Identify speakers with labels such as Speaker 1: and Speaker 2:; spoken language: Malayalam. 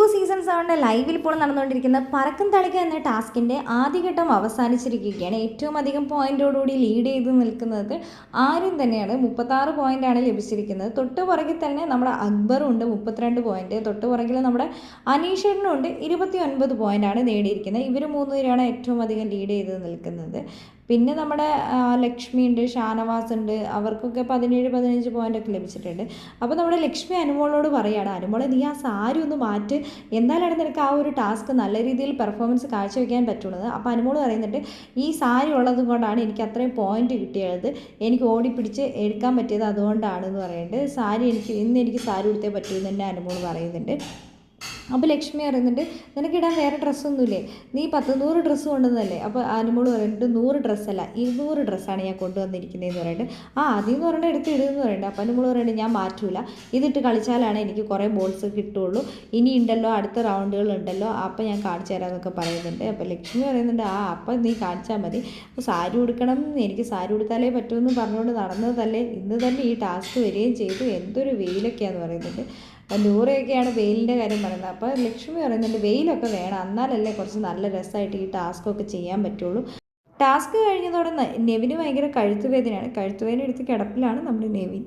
Speaker 1: ബോസ് സീസൺ സെവന്റെ ലൈവിൽ ഇപ്പോൾ നടന്നുകൊണ്ടിരിക്കുന്ന പറക്കും തളിക എന്ന ടാസ്കിന്റെ ആദ്യഘട്ടം അവസാനിച്ചിരിക്കുകയാണ്. ഏറ്റവും അധികം പോയിന്റോടുകൂടി ലീഡ് ചെയ്ത് നിൽക്കുന്നത് ആരും തന്നെയാണ്. മുപ്പത്താറ് പോയിന്റാണ് ലഭിച്ചിരിക്കുന്നത്. തൊട്ട് പുറകിൽ തന്നെ നമ്മുടെ അക്ബറും ഉണ്ട് മുപ്പത്തിരണ്ട് പോയിന്റ്. തൊട്ട് പുറകിൽ നമ്മുടെ അനീഷേട്ടനും ഉണ്ട്. ഇരുപത്തി ഒൻപത് പോയിന്റാണ് നേടിയിരിക്കുന്നത്. ഇവർ മൂന്ന് പേരാണ് ഏറ്റവും അധികം ലീഡ് ചെയ്ത് നിൽക്കുന്നത്. പിന്നെ നമ്മുടെ ലക്ഷ്മി ഉണ്ട് ഷാനവാസ് ഉണ്ട് അവർക്കൊക്കെ പതിനേഴ് പതിനഞ്ച് പോയിന്റൊക്കെ ലഭിച്ചിട്ടുണ്ട്. അപ്പോൾ നമ്മുടെ ലക്ഷ്മി അനുമോളോട് പറയുകയാണ് അനുമോളെ നീ ആ സാരി ഒന്ന് മാറ്റ്. എന്നാലാണ് നിനക്ക് ആ ഒരു ടാസ്ക് നല്ല രീതിയിൽ പെർഫോമൻസ് കാഴ്ചവെക്കാൻ പറ്റുള്ളത് അപ്പോൾ അനുമോൾ പറയുന്നുണ്ട് ഈ സാരി ഉള്ളത് കൊണ്ടാണ് എനിക്ക് അത്രയും പോയിന്റ് കിട്ടിയത്. എനിക്ക് ഓടിപ്പിടിച്ച് എടുക്കാൻ പറ്റിയത് അതുകൊണ്ടാണ് എന്ന് പറയുന്നുണ്ട്. സാരി എനിക്ക് ഇന്ന് എനിക്ക് സാരി ഉടുത്തേ പറ്റൂ എന്ന് തന്നെ അനുമോൾ പറയുന്നുണ്ട്. അപ്പോൾ ലക്ഷ്മി പറയുന്നുണ്ട് നിനക്കിടാൻ വേറെ ഡ്രസ്സൊന്നുമില്ലേ നീ പത്ത് നൂറ് ഡ്രസ്സ് കൊണ്ടുവന്നതല്ലേ? അപ്പോൾ അനുമോൾ പറയുന്നുണ്ട് നൂറ് ഡ്രസ്സല്ല ഇരുന്നൂറ് ഡ്രസ്സാണ് ഞാൻ കൊണ്ടുവന്നിരിക്കുന്നത് എന്ന് പറയുന്നുണ്ട്. ആ അതിൽ നിന്ന് പറയുന്നത് എടുത്ത് ഇടുന്നു പറയുന്നുണ്ട്. അപ്പോൾ അനുമോൾ പറയുന്നുണ്ട് ഞാൻ മാറ്റൂല ഇതിട്ട് കളിച്ചാലാണ് എനിക്ക് കുറേ ബോൾസ് കിട്ടുള്ളൂ ഇനി ഉണ്ടല്ലോ അടുത്ത റൗണ്ടുകൾ ഉണ്ടല്ലോ അപ്പോൾ ഞാൻ കാണിച്ചു തരാമെന്നൊക്കെ പറയുന്നുണ്ട്. അപ്പോൾ ലക്ഷ്മി പറയുന്നുണ്ട് ആ അപ്പോൾ നീ കാണിച്ചാൽ മതി. അപ്പോൾ സാരി ഉടുക്കണം എനിക്ക് സാരി ഉടുത്താലേ പറ്റുമെന്ന് പറഞ്ഞുകൊണ്ട് നടന്നതല്ലേ? ഇന്ന് തന്നെ ഈ ടാസ്ക് വരികയും ചെയ്തു. എന്തൊരു വെയിലൊക്കെയാണെന്ന് പറയുന്നുണ്ട്. നൂറയൊക്കെയാണ് വെയിലിന്റെ കാര്യം പറയുന്നത്. അപ്പോൾ ലക്ഷ്മി പറയുന്നുണ്ട് വെയിലൊക്കെ വേണം. എന്നാലല്ലേ കുറച്ച് നല്ല രസമായിട്ട് ഈ ടാസ്കൊക്കെ ചെയ്യാൻ പറ്റുള്ളൂ. ടാസ്ക് കഴിഞ്ഞതോടെ നെവിന് ഭയങ്കര കഴുത്തുവേദനയാണ് കഴുത്തുവേദന എടുത്ത് കിടപ്പിലാണ് നമ്മുടെ നെവിൻ.